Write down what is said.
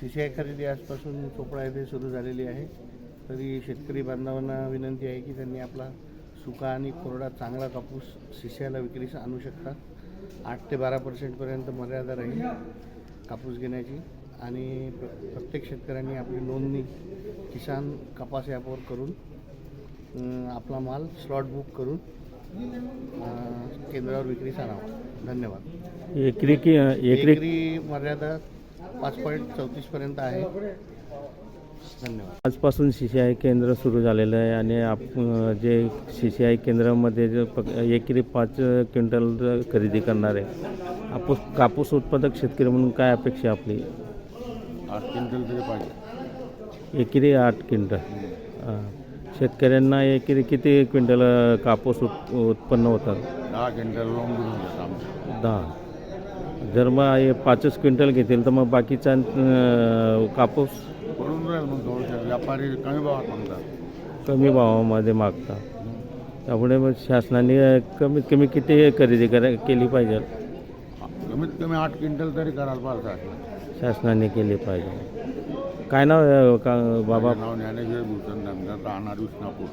C C I खरेदी आजपासून चोपडा येथे सुरू झालेली आहे. तरी शेतकरी बांधवांना विनंती आहे की त्यांनी आपला सुका आणि कोरडा चांगला कापूस सी सी आयला विक्रीस आणू शकतात आठ ते बारा पर्सेंटपर्यंत मर्यादा राहील कापूस घेण्याची. आणि प्र प्रत्येक शेतकऱ्यांनी आपली नोंदणी किसान कपास ॲपवर करून आपला माल स्लॉट बुक करून केंद्रावर विक्रीस आणावा धन्यवाद. एकरी की एकरी मर्यादा पाच पॉईंट चौतीसपर्यंत आहे. धन्यवाद. आजपासून सी सी आय केंद्र सुरू झालेलं आहे आणि आप जे सी सी आय केंद्रामध्ये जे पक एकरी पाच क्विंटल खरेदी करणार आहे. कापूस कापूस उत्पादक शेतकरी म्हणून काय अपेक्षा आपली? आठ क्विंटल तरी पाहिजे. एकरी आठ क्विंटल. शेतकऱ्यांना एकरी किती क्विंटल कापूस उत् उत्पन्न होतात? दहा क्विंटल दहा. जर मग हे पाचच क्विंटल घेतील तर मग बाकीचा अ, कापूस? पडून राहील मग थोडंसं व्यापारी कमी भावात म्हणतात कमी भावामध्ये मागतात. त्यामुळे मग शासनाने अ, कमीत कमी किती खरेदी करा केली पाहिजे? कमीत कमी आठ क्विंटल तरी करायला पाहिजे शासनाने केली पाहिजे. काय नाव आहे का बाबा? नाव ज्ञानेश्वर भूषण धनगर राहणार विष्णापूर.